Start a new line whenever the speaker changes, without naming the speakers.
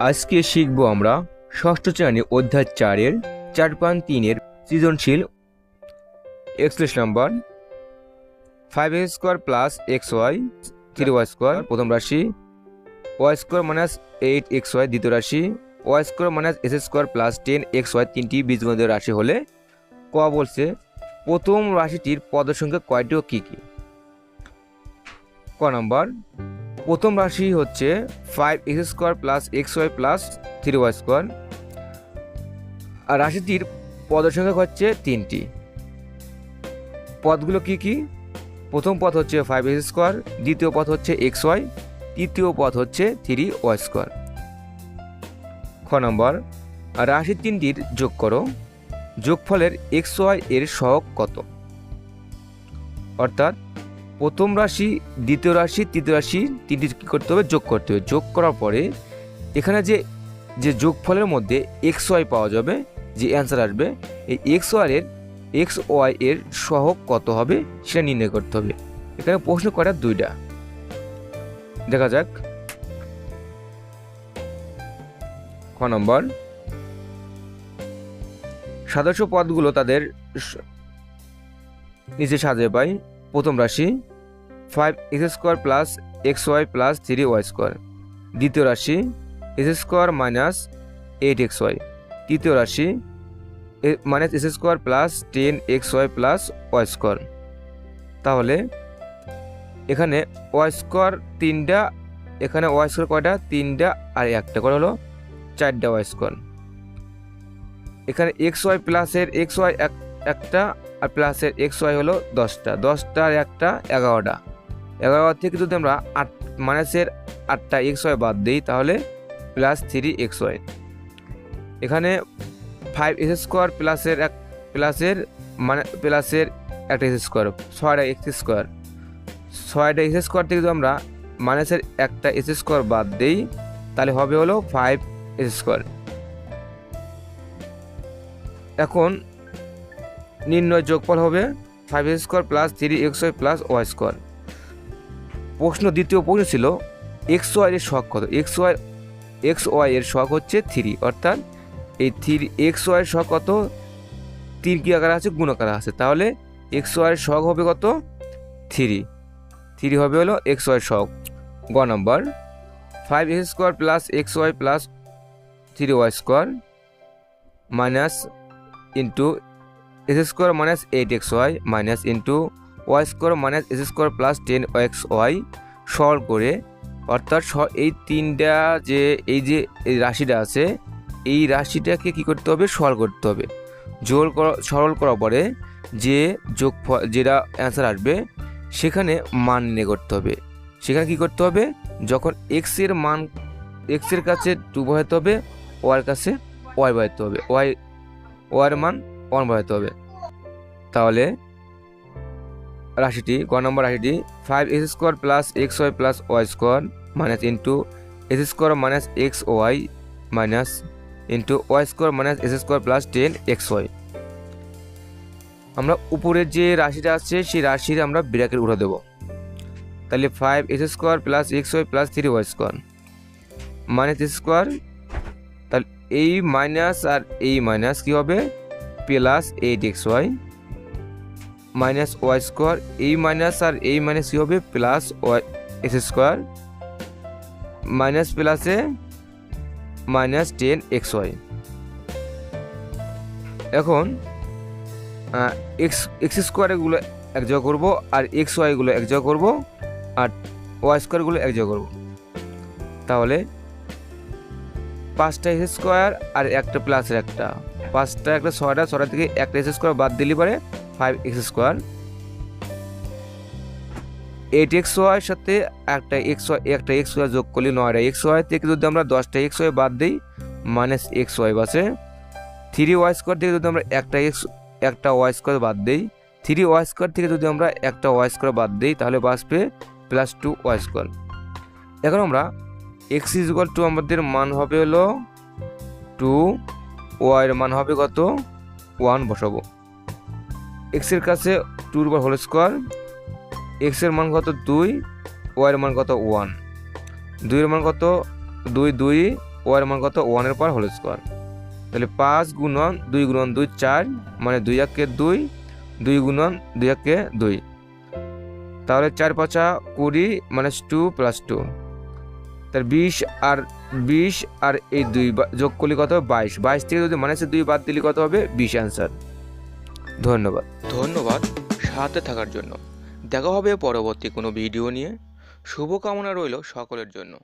আজকে শিখব আমরা ষষ্ঠ শ্রেণি অধ্যায় চারের চার পয়েন্ট তিনের সৃজনশীল express number five x square plus x y three y square প্রথম রাশি y square minus eight x y দ্বিতীয় রাশি y square minus s square plus ten x y তিনটি বীজগণিত রাশি হলে ক বলছে, প্রথম রাশিটির পদ সংখ্যা কয়টি ও কী কী? ক নম্বর প্রথম রাশি হচ্ছে five x square plus x y plus three y square আর রাশিটির পদ সংখ্যা হচ্ছে তিনটি। পদগুলো কি কি? প্রথম পথ হচ্ছে ফাইভ এক্স স্কোয়ার দ্বিতীয় পথ হচ্ছে এক্স ওয়াই তৃতীয় পথ হচ্ছে থ্রি ওয়াই স্কোয়ার খ নম্বর, রাশি তিনটির যোগ করো। যোগফলের এক্স ওয়াই এর সহগ কত? অর্থাৎ প্রথম রাশি, দ্বিতীয় রাশি, তৃতীয় রাশি, তিনটি কী করতে হবে? যোগ করতে হবে। যোগ করার পরে এখানে যে যে যোগফলের মধ্যে এক্স ওয়াই পাওয়া যাবে, যে অ্যান্সার আসবে, এই এক্স ওয়াইয়ের এক্স ওয়াই এর সহগ কত হবে সেটা নির্ণয় করতে হবে। এখানে প্রশ্ন করা দুইটা। দেখা যাক। ক নম্বর। সদস্য পদগুলো তাদের স- নিচে সাজিয়ে পাই। প্রথম রাশি five x square plus x y plus three y square দ্বিতীয় রাশি x square minus eight x y তৃতীয় রাশি minus x square plus ten x y plus y square তাহলে এখানে ওয়াই স্কোয়ার তিনটা, এখানে ওয়াই স্কোয়ার কয়টা? তিনটা আর একটা করে হলো চারটা ওয়াই স্কোয়ার এখানে এক্স ওয়াই প্লাসের এক্স ওয়াই এক একটা আর প্লাসের এক্স ওয়াই হলো দশটা। দশটা আর একটা এগারোটা। এগারো থেকে যদি আমরা আট মাইনাসের আটটা এক্স ওয়াই বাদ দিই, তাহলে প্লাস থ্রি এক্স ওয়াই এখানে ফাইভ এক্স স্কোয়ার প্লাসের এক প্লাসের মানে প্লাসের একটা এক্স স্কোয়ার ছয়টা এক্স স্কোয়ার ছয়টা এক্স স্কোয়ার থেকে যদি আমরা মাইনাসের একটা এক্স স্কোয়ার বাদ দিই, তাহলে হবে হলো ফাইভ এক্স স্কোয়ার এখন নির্ণয় যোগফল হবে five x square plus three x y plus y square প্রশ্ন, দ্বিতীয় প্রশ্ন ছিল এক্স ওয়াই এর শখ কত? এক্স ওয়াই এক্স ওয়াই এর শখ হচ্ছে থ্রি অর্থাৎ এই থ্রি এক্স ওয়াই এর শখ কত? তিন কি আকারে আছে? গুণ আকারে আছে। তাহলে এক্স ওয়াই এর শখ হবে কত? থ্রি থ্রি হবে হলো এক্স ওয়াই শখ গ number five x square plus x y plus three y square minus into x square minus eight x y minus into y square minus s square plus ten x y সরল করে, অর্থাৎ এই তিনটা যে, এই যে, এই রাশিটা আছে, এই রাশিটাকে কি করতে হবে? সরল করতে হবে। জোর সরল করার পরে যে যোগ যেটা অ্যান্সার আসবে, সেখানে মান নির্ণয় করতে হবে। সেখানে কি করতে হবে? যখন এক্সের মান এক্সের কাছে টু বসাতে হবে ওয়ার কাছে ওয়াই বসাতে হবে। ওয়াই ওয়ার মান ওয়ান বসাতে হবে। তাহলে রাশিটি, ক নম্বর রাশিটি five x square plus x y plus y square minus into x square minus x y minus into y square minus x square plus ten x y আমরা উপরের যে রাশিটা আছে, সেই রাশির আমরা ব্র্যাকেট উঠে দেবো। তাহলে five x square plus x y plus three y square minus square তাহলে এই মাইনাস আর এই মাইনাস কী হবে? Plus eight x y minus y square, এই মাইনাস আর এই মাইনাস কী হবে? Plus y x square minus প্লাসে মাইনাস টেন এক্স ওয়াই। এখন এক্স এক্স স্কোয়ারগুলো এক জায়গা করব আর এক্স ওয়াইগুলো এক জায়গা করব আর ওয়াই স্কোয়ারগুলো এক জায়গা করব। তাহলে পাঁচটা এক্স স্কোয়ার আর একটা প্লাসের একটা। পাঁচটা একটা ছয়টা ছয়টা থেকে একটা এক্স স্কোয়ার বাদ দিলে পারে five x square. Eight x ওয়াইয়ের সাথে একটা এক্স ওয়াই, একটা এক্স ওয়াই যোগ করলে নয়টা এক্স ওয়াই থেকে যদি আমরা দশটা এক্স ওয়াই বাদ দিই, মাইনাস এক্স ওয়াই বাসে থ্রি ওয়াই স্কোয়ার থেকে যদি আমরা একটা এক্স, একটা ওয়াই স্কোয়ার বাদ দিই, থ্রি ওয়াই স্কোয়ার থেকে যদি আমরা একটা ওয়াই স্কোয়ার বাদ দিই, তাহলে বাঁচবে প্লাস টু ওয়াই স্কোয়ার। এখন আমরা এক্স ইজুয়াল টু আমাদের মান হবে হলো টু ওয়াইয়ের মান হবে কত? ওয়ান বসাবো। এক্সের কাছে টুর উপর হোল স্কোয়ার এক্সের মান কত? দুই, ওয়াইয়ের মান কত? ওয়ান দুইয়ের মান কত? দুই দুই ওয়ার মান কত? ওয়ানের পাওয়ার হোল স্কোয়ার তাহলে পাঁচ গুণন দুই গুণন দুই চার মানে দুই একে দুই দুই গুণন দুই একে দুই। তাহলে চার পাঁচা কুড়ি মানে টু প্লাস টু তার বিশ আর বিশ আর এই দুই যোগ করলে কত হবে? বাইশ। বাইশ থেকে যদি মানুষের দুই বাদ দিলে কত হবে? বিশ অ্যান্সার ধন্যবাদ।
ধন্যবাদ সাথে থাকার জন্য। দেখা হবে পরবর্তী কোনো ভিডিও নিয়ে। শুভকামনা রইল সকলের জন্য।